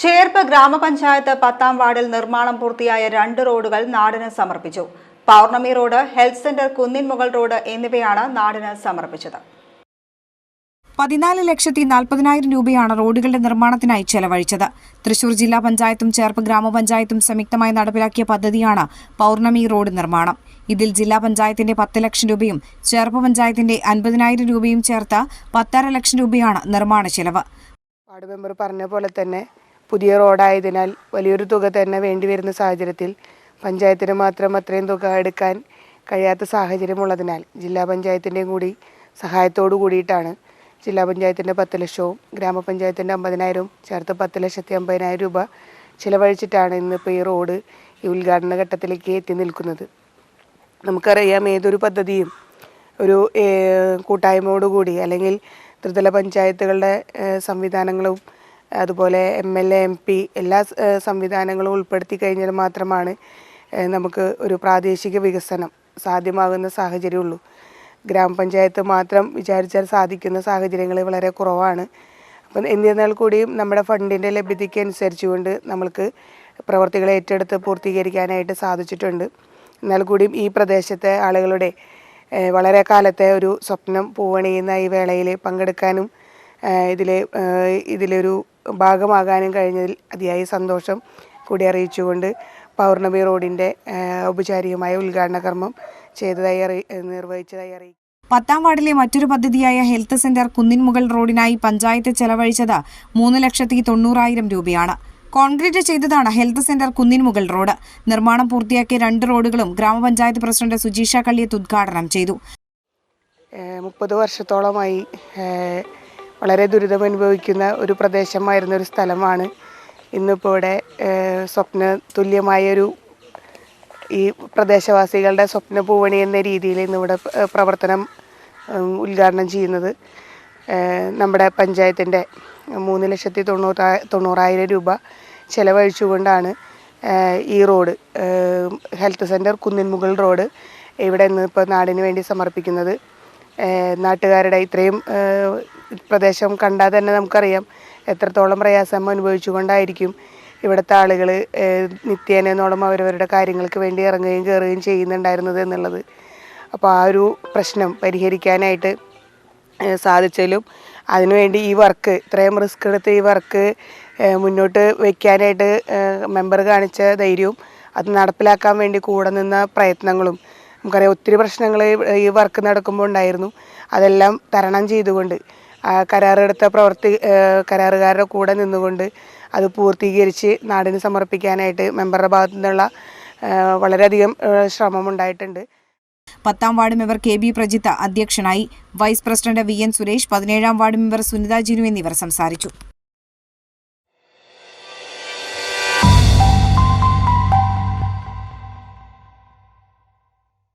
ചേർപ്പ് ഗ്രാമപഞ്ചായത്ത് പത്താം വാർഡിൽ നിർമ്മാണം പൂർത്തിയായ രണ്ട് റോഡുകൾ നാടിന് സമർപ്പിച്ചു. Pournami road health centre Kunninmukal road എന്നിവയാണ് നാടിന് സമർപ്പിച്ചത്. പതിനാല് ലക്ഷത്തി നാൽപ്പതിനായിരം രൂപയാണ് റോഡുകളുടെ നിർമ്മാണത്തിനായി ചെലവഴിച്ചത്. തൃശൂർ ജില്ലാ പഞ്ചായത്തും ചേർപ്പ് ഗ്രാമപഞ്ചായത്തും സംയുക്തമായി നടപ്പിലാക്കിയ പദ്ധതിയാണ് പൗർണമി റോഡ് നിർമ്മാണം. ഇതിൽ ജില്ലാ പഞ്ചായത്തിന്റെ പത്ത് ലക്ഷം രൂപയും ചേർപ്പ് പഞ്ചായത്തിന്റെ അൻപതിനായിരം രൂപയും ചേർത്ത പത്തര ലക്ഷം രൂപയാണ് നിർമ്മാണ ചെലവ്. വാർഡ് മെമ്പർ പറഞ്ഞ പോലെ തന്നെ പുതിയ റോഡായതിനാൽ വലിയൊരു തുക തന്നെ വേണ്ടി വരുന്ന സാഹചര്യത്തിൽ പഞ്ചായത്തിന് മാത്രം അത്രയും തുക എടുക്കാൻ കഴിയാത്ത സാഹചര്യമുള്ളതിനാൽ ജില്ലാ പഞ്ചായത്തിന്റെയും കൂടി സഹായത്തോടു കൂടിയിട്ടാണ് ജില്ലാ പഞ്ചായത്തിന്റെ പത്ത് ലക്ഷവും ഗ്രാമപഞ്ചായത്തിന്റെ അമ്പതിനായിരവും ചേർത്ത് പത്ത് ലക്ഷത്തി അമ്പതിനായിരം രൂപ ചിലവഴിച്ചിട്ടാണ് ഇന്നിപ്പോൾ ഈ റോഡ് ഈ ഉദ്ഘാടന ഘട്ടത്തിലേക്ക് എത്തി നിൽക്കുന്നത്. നമുക്കറിയാം ഏതൊരു പദ്ധതിയും ഒരു കൂട്ടായ്മയോടുകൂടി അല്ലെങ്കിൽ ത്രിതല പഞ്ചായത്തുകളുടെ സംവിധാനങ്ങളും അതുപോലെ M L A M P എല്ലാ സംവിധാനങ്ങളും ഉൾപ്പെടുത്തി കഴിഞ്ഞാൽ മാത്രമാണ് നമുക്ക് ഒരു പ്രാദേശിക വികസനം സാധ്യമാകുന്ന സാഹചര്യമുള്ളൂ. ഗ്രാമപഞ്ചായത്ത് മാത്രം വിചാരിച്ചാൽ സാധിക്കുന്ന സാഹചര്യങ്ങൾ വളരെ കുറവാണ്. അപ്പം എന്നിരുന്നാൽ കൂടിയും നമ്മുടെ ഫണ്ടിന്റെ ലഭ്യതയ്ക്ക് അനുസരിച്ചുകൊണ്ട് നമ്മൾക്ക് പ്രവർത്തികൾ ഏറ്റെടുത്ത് പൂർത്തീകരിക്കാനായിട്ട് സാധിച്ചിട്ടുണ്ട്. എന്നാൽ കൂടിയും ഈ പ്രദേശത്തെ ആളുകളുടെ വളരെ കാലത്തെ ഒരു സ്വപ്നം പൂവണിയുന്ന ഈ വേളയിൽ പങ്കെടുക്കാനും ഇതിൽ ഇതിലൊരു ഭാഗമാകാനും കഴിഞ്ഞതിൽ അതിയായ സന്തോഷം കൂടി അറിയിച്ചുകൊണ്ട് പൗർണമി റോഡിന്റെ ഔപചാരികമായ ഉദ്ഘാടന കർമ്മം ചെയ്തതായി അറി നിർവഹിച്ചതായി അറിയിക്കും പത്താം വാർഡിലെ മറ്റൊരു പദ്ധതിയായ ഹെൽത്ത് സെന്റർ കുന്നിൻമുകൾ റോഡിനായി പഞ്ചായത്ത് ചെലവഴിച്ചത് മൂന്ന് ലക്ഷത്തി തൊണ്ണൂറായിരം രൂപയാണ്. കോൺക്രീറ്റ് ചെയ്തതാണ് ഹെൽത്ത് സെന്റർ കുന്നിൻമുകൾ റോഡ്. നിർമ്മാണം പൂർത്തിയാക്കിയ രണ്ട് റോഡുകളും ഗ്രാമപഞ്ചായത്ത് പ്രസിഡന്റ് സുജീഷ കള്ളിയത്ത് ഉദ്ഘാടനം ചെയ്തു. മുപ്പത് വർഷത്തോളമായി വളരെ ദുരിതമനുഭവിക്കുന്ന ഒരു പ്രദേശമായിരുന്ന ഒരു സ്ഥലമാണ്. ഇന്നിപ്പോൾ ഇവിടെ സ്വപ്ന തുല്യമായൊരു ഈ പ്രദേശവാസികളുടെ സ്വപ്ന പൂവണി എന്ന രീതിയിൽ ഇന്നിവിടെ പ്രവർത്തനം ഉദ്ഘാടനം ചെയ്യുന്നത്. നമ്മുടെ പഞ്ചായത്തിന്റെ മൂന്ന് ലക്ഷത്തി തൊണ്ണൂറാ തൊണ്ണൂറായിരം രൂപ ചിലവഴിച്ചുകൊണ്ടാണ് ഈ road health centre Kunninmukal road ഇവിടെ നിന്ന് ഇപ്പോൾ നാടിന് വേണ്ടി സമർപ്പിക്കുന്നത്. നാട്ടുകാരുടെ ഇത്രയും പ്രദേശം കണ്ടാൽ തന്നെ നമുക്കറിയാം എത്രത്തോളം പ്രയാസം അനുഭവിച്ചുകൊണ്ടായിരിക്കും ഇവിടുത്തെ ആളുകൾ നിത്യേനോളം അവരവരുടെ കാര്യങ്ങൾക്ക് വേണ്ടി ഇറങ്ങുകയും കയറുകയും ചെയ്യുന്നുണ്ടായിരുന്നത് എന്നുള്ളത്. അപ്പോൾ ആ ഒരു പ്രശ്നം പരിഹരിക്കാനായിട്ട് സാധിച്ചാലും അതിനുവേണ്ടി ഈ വർക്ക് ഇത്രയും റിസ്ക് എടുത്ത് ഈ വർക്ക് മുന്നോട്ട് വയ്ക്കാനായിട്ട് മെമ്പർ കാണിച്ച ധൈര്യവും അത് നടപ്പിലാക്കാൻ വേണ്ടി കൂടെ നിന്ന പ്രയത്നങ്ങളും നമുക്കറിയാം ഒത്തിരി പ്രശ്നങ്ങൾ ഈ വർക്ക് നടക്കുമ്പോൾ ഉണ്ടായിരുന്നു. അതെല്ലാം തരണം ചെയ്തുകൊണ്ട് കരാറെടുത്ത പ്രവർത്തി കരാറുകാരുടെ കൂടെ നിന്നുകൊണ്ട് അത് പൂർത്തീകരിച്ച് നാടിന് സമർപ്പിക്കാനായിട്ട് മെമ്പറുടെ ഭാഗത്തു നിന്നുള്ള വളരെയധികം ശ്രമമുണ്ടായിട്ടുണ്ട് പത്താം ward member K B Prajitha അധ്യക്ഷനായി vice president V N Suresh പതിനേഴാം വാർഡ് മെമ്പർ സുനിത ജിനു എന്നിവർ സംസാരിച്ചു.